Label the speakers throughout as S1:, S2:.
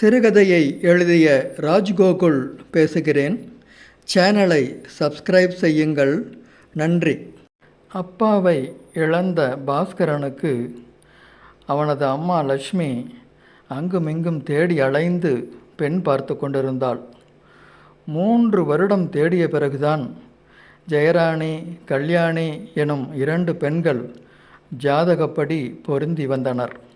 S1: சிறுகதையை எழுதிய ராஜ்கோகுல் பேசுகிறேன். சேனலை சப்ஸ்கிரைப் செய்யுங்கள். நன்றி. அப்பாவை இழந்த பாஸ்கரனுக்கு அவனது அம்மா லட்சுமி அங்குமிங்கும் தேடி அலைந்து பெண் பார்த்து கொண்டிருந்தாள். மூன்று வருடம் தேடிய பிறகுதான் ஜெயராணி கல்யாணி எனும் இரண்டு பெண்கள் ஜாதகப்படி பொருந்தி வந்தனர்.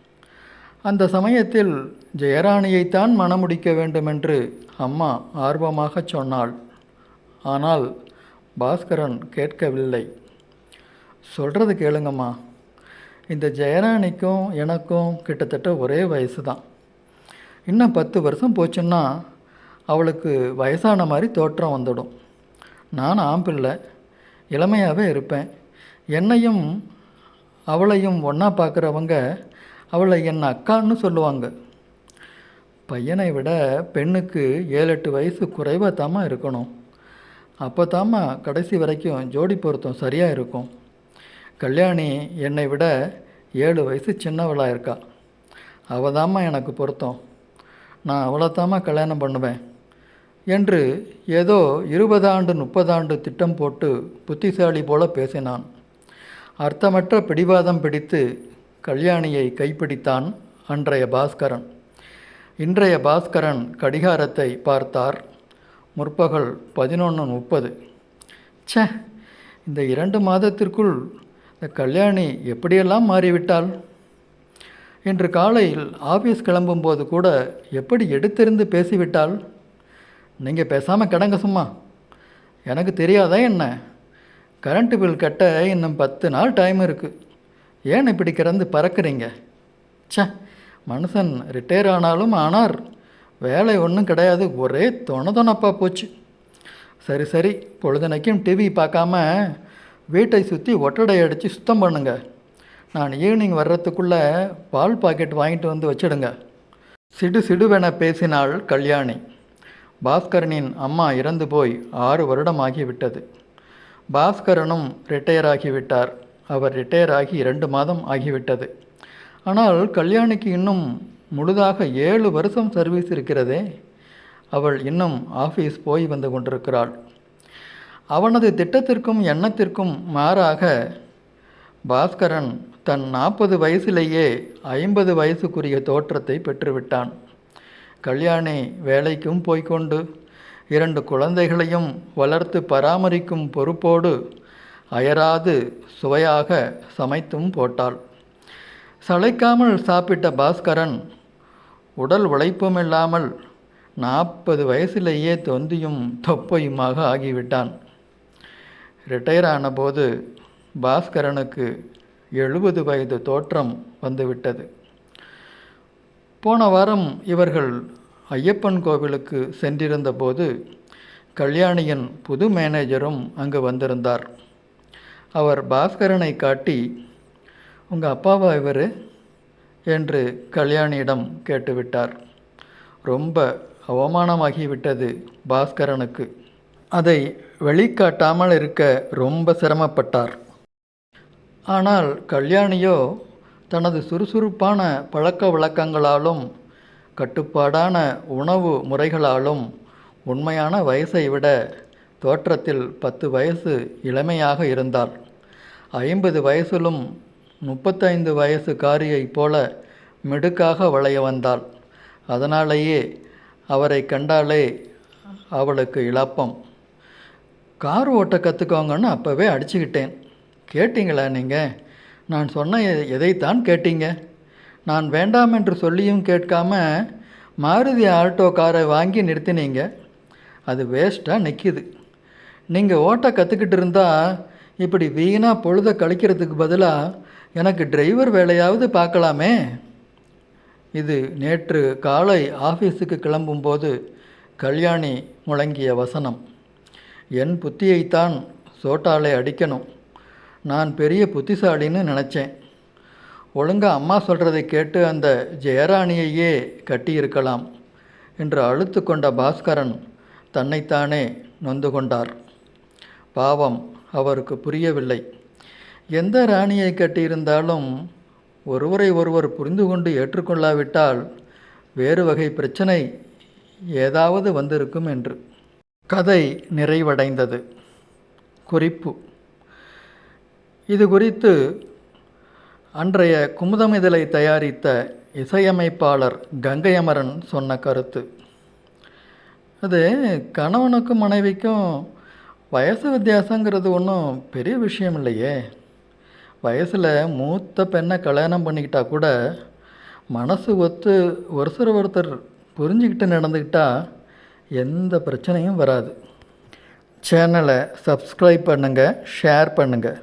S1: அந்த சமயத்தில் ஜெயராணியைத்தான் மணமுடிக்க வேண்டுமென்று அம்மா ஆர்வமாகச் சொன்னாள். ஆனால் பாஸ்கரன் கேட்கவில்லை. சொல்கிறது கேளுங்கம்மா. இந்த ஜெயராணிக்கும் எனக்கும் கிட்டத்தட்ட ஒரே வயசு தான் இன்னும் பத்து வருஷம் போச்சுன்னா அவளுக்கு வயசான மாதிரி தோற்றம் வந்துடும். நான் ஆம்பிள்ளை இளமையாகவே இருப்பேன். என்னையும் அவளையும் ஒன்றா பார்க்குறவங்க அவளை என் அக்கான்னு சொல்லுவாங்க. பையனை விட பெண்ணுக்கு ஏழு எட்டு வயசு குறைவாக தாமா இருக்கணும். அப்போ தாம்மா கடைசி வரைக்கும் ஜோடி பொருத்தம் சரியாக இருக்கும். கல்யாணி என்னை விட ஏழு வயசு சின்னவளாக இருக்கா. அவள் தாம்மா எனக்கு பொருத்தம். நான் அவளை தாம்மா கல்யாணம் பண்ணுவேன். என்று ஏதோ இருபதாண்டு முப்பதாண்டு திட்டம் போட்டு புத்திசாலி போல பேசினான். அர்த்தமற்ற பிடிவாதம் பிடித்து கல்யாணியை கைப்பிடித்தான் அன்றைய பாஸ்கரன். இன்றைய பாஸ்கரன் கடிகாரத்தை பார்த்தார். முற்பகல் பதினொன்று முப்பது. சே இந்த இரண்டு மாதத்திற்குள் இந்த கல்யாணி எப்படியெல்லாம் மாறிவிட்டாள்? இன்று காலையில் ஆஃபீஸ் கிளம்பும்போது கூட எப்படி எடுத்திருந்து பேசிவிட்டாள்? நீங்கள் பேசாமல் கிடங்க சும்மா. எனக்கு தெரியாதா என்ன? கரண்ட்டு பில் கட்ட இன்னும் பத்து நாள் டைம் இருக்குது ஏன் இப்படி கிடந்து பறக்குறீங்க? சே மனுஷன் ரிட்டையர் ஆனாலும் ஆனார். வேலை ஒன்றும் கிடையாது. ஒரே தொணதொணப்பாக போச்சு. சரி சரி பொழுதுனைக்கும் டிவி பார்க்காம வீட்டை சுற்றி ஒட்டடை அடித்து சுத்தம் பண்ணுங்க. நான் ஈவினிங் வர்றதுக்குள்ளே பால் பாக்கெட் வாங்கிட்டு வந்து வச்சிடுங்க. சிடு சிடுவென பேசினாள் கல்யாணி. பாஸ்கரனின் அம்மா இறந்து போய் ஆறு வருடம் ஆகிவிட்டது பாஸ்கரனும் ரிட்டையர் ஆகிவிட்டார். அவர் ரிட்டையர் ஆகி இரண்டு மாதம் ஆகிவிட்டது. ஆனால் கல்யாணிக்கு இன்னும் முழுதாக ஏழு வருஷம் சர்வீஸ் இருக்கிறதே. அவள் இன்னும் ஆஃபீஸ் போய் வந்து கொண்டிருக்கிறாள். அவனது திட்டத்திற்கும் எண்ணத்திற்கும் மாறாக பாஸ்கரன் தன் நாற்பது வயசிலேயே ஐம்பது வயசுக்குரிய தோற்றத்தை பெற்றுவிட்டான். கல்யாணி வேலைக்கும் போய்கொண்டு இரண்டு குழந்தைகளையும் வளர்த்து பராமரிக்கும் பொறுப்போடு அயராது சுவையாக சமைத்தும் போட்டாள். சளைக்காமல் சாப்பிட்ட பாஸ்கரன் உடல் உழைப்பும் இல்லாமல் நாற்பது வயசிலேயே தொந்தியும் தொப்பையுமாக ஆகிவிட்டான். ரிட்டையர் ஆனபோது பாஸ்கரனுக்கு எழுபது வயது தோற்றம் வந்துவிட்டது. போன வாரம் இவர்கள் ஐயப்பன் கோவிலுக்கு சென்றிருந்தபோது கல்யாணியின் புது மேனேஜரும் அங்கு வந்திருந்தார். அவர் பாஸ்கரனை காட்டி உங்கள் அப்பாவா இவர்? என்று கல்யாணியிடம் கேட்டுவிட்டார். ரொம்ப அவமானமாகிவிட்டது பாஸ்கரனுக்கு. அதை வெளிக்காட்டாமல் இருக்க ரொம்ப சிரமப்பட்டார். ஆனால் கல்யாணியோ தனது சுறுசுறுப்பான பழக்க வழக்கங்களாலும் கட்டுப்பாடான உணவு முறைகளாலும் உண்மையான வயசை விட தோற்றத்தில் பத்து வயசு இளமையாக இருந்தாள் ஐம்பது வயசிலும் முப்பத்தைந்து வயசு காரியைப் போல மிடுக்காக வளைய வந்தாள் அதனாலேயே அவரை கண்டாலே அவளுக்கு இழப்பம். கார் ஓட்ட கற்றுக்கோங்கன்னு அப்போவே அடிச்சுக்கிட்டேன். கேட்டிங்களா நீங்கள் நான் சொன்ன எதைத்தான் கேட்டீங்க? நான் வேண்டாம் என்று சொல்லியும் கேட்காம மாருதி ஆல்டோ காரை வாங்கி நிறுத்தினீங்க. அது வேஸ்ட்டாக நிற்கிது நீங்கள் ஓட்ட கற்றுக்கிட்டு இருந்தால் இப்படி வீணாக பொழுத கழிக்கிறதுக்கு பதிலாக எனக்கு டிரைவர் வேலையாவது பார்க்கலாமே. இது நேற்று காலை ஆஃபீஸுக்கு கிளம்பும்போது கல்யாணி முழங்கிய வசனம். என் புத்தியைத்தான் சோட்டாலே அடிக்கணும். நான் பெரிய புத்திசாலின்னு நினச்சேன். ஒழுங்காக அம்மா சொல்கிறதை கேட்டு அந்த ஜெயராணியையே கட்டியிருக்கலாம் என்று அழுத்து கொண்ட பாஸ்கரன் தன்னைத்தானே நொந்து கொண்டார். பாவம் அவருக்கு புரியவில்லை. எந்த ராணியை கட்டியிருந்தாலும் ஒருவரை ஒருவர் புரிந்து கொண்டு ஏற்றுக்கொள்ளாவிட்டால் வேறு வகை பிரச்சனை ஏதாவது வந்திருக்கும் என்று. கதை நிறைவடைந்தது. குறிப்பு. இது குறித்து அன்றைய குமுதமிதழை தயாரித்த இசையமைப்பாளர் கங்கை அமரன் சொன்ன கருத்து. அது கணவனுக்கும் மனைவிக்கும் வயசு வித்தியாசங்கிறது ஒன்றும் பெரிய விஷயம் இல்லையே. வயசில் மூத்த பெண்ணை கல்யாணம் பண்ணிக்கிட்டா கூட மனசு ஒத்து ஒருத்தர் ஒருத்தர் புரிஞ்சுக்கிட்டு நடந்துக்கிட்டால் எந்த பிரச்சனையும் வராது. சேனலை சப்ஸ்கிரைப் பண்ணுங்கள் ஷேர் பண்ணுங்கள்